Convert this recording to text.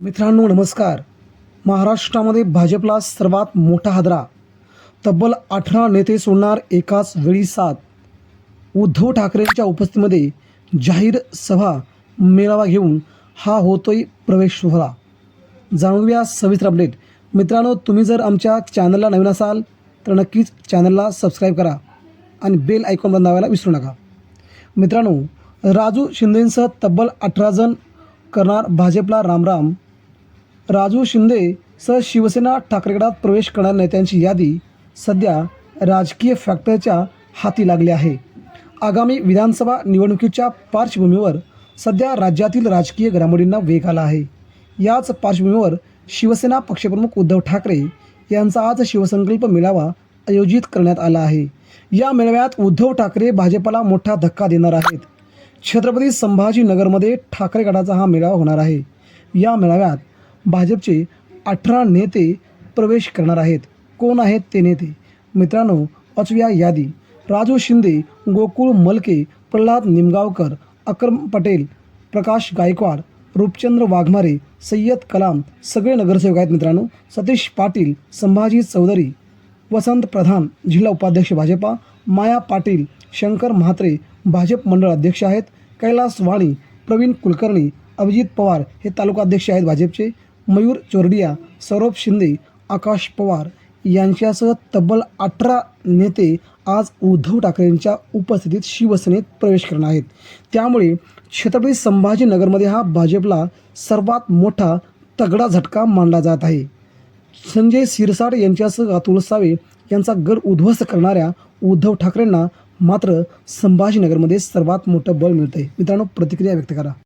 मित्रांनो नमस्कार. महाराष्ट्रामध्ये भाजपला सर्वात मोठा हादरा. तब्बल अठरा नेते सोडणार एकाच वेळी सात. उद्धव ठाकरेंच्या उपस्थितीमध्ये जाहीर सभा मेळावा घेऊन हा होतोय प्रवेश सोहळा. जाणूया सविस्तर अपडेट. मित्रांनो तुम्ही जर आमच्या चॅनलला नवीन असाल तर नक्कीच चॅनलला सबस्क्राईब करा आणि बेल आयकॉन बंद विसरू नका. मित्रांनो राजू शिंदेंसह तब्बल अठरा जण करणार भाजपला रामराम. राजू शिंदे सह शिवसेना ठाकरेगडात प्रवेश करणाऱ्या नेत्यांची यादी सध्या राजकीय फॅक्टरच्या हाती लागली आहे. आगामी विधानसभा निवडणुकीच्या पार्श्वभूमीवर सध्या राज्यातील राजकीय घडामोडींना वेग आला आहे. याच पार्श्वभूमीवर शिवसेना पक्षप्रमुख उद्धव ठाकरे यांचा आज शिवसंकल्प मेळावा आयोजित करण्यात आला आहे. या मेळाव्यात उद्धव ठाकरे भाजपला मोठा धक्का देणार आहेत. छत्रपती संभाजीनगरमध्ये ठाकरे गटाचा हा मेळावा होणार आहे. या मेळाव्यात भाजपचे अठरा नेते प्रवेश करणार आहेत. कोण आहेत ते नेते? मित्रांनो पाचव्या यादी. राजू शिंदे गोकुळ मलके प्रल्हाद निमगावकर अक्रम पटेल प्रकाश गायकवाड रूपचंद्र वाघमारे सय्यद कलाम सगळे नगरसेवक आहेत मित्रांनो. सतीश पाटील संभाजी चौधरी वसंत प्रधान जिल्हा उपाध्यक्ष भाजपा माया पाटील शंकर म्हात्रे भाजप मंडळ अध्यक्ष आहेत कैलास वाणी प्रवीण कुलकर्णी अभिजित पवार हे तालुका अध्यक्ष आहेत भाजपचे. मयूर चोरडिया सौरभ शिंदे आकाश पवार यांच्यासह तब्बल अठरा नेते आज उद्धव ठाकरेंच्या उपस्थितीत शिवसेनेत प्रवेश करणार आहेत. त्यामुळे छत्रपती संभाजीनगरमध्ये हा भाजपला सर्वात मोठा तगडा झटका मानला जात आहे. संजय सिरसाट यांच्यासह अतुल सावे यांचा गड उद्ध्वस्त करणाऱ्या उद्धव ठाकरेंना मात्र संभाजीनगरमध्ये सर्वात मोठं बळ मिळतंय. मित्रांनो प्रतिक्रिया व्यक्त करा.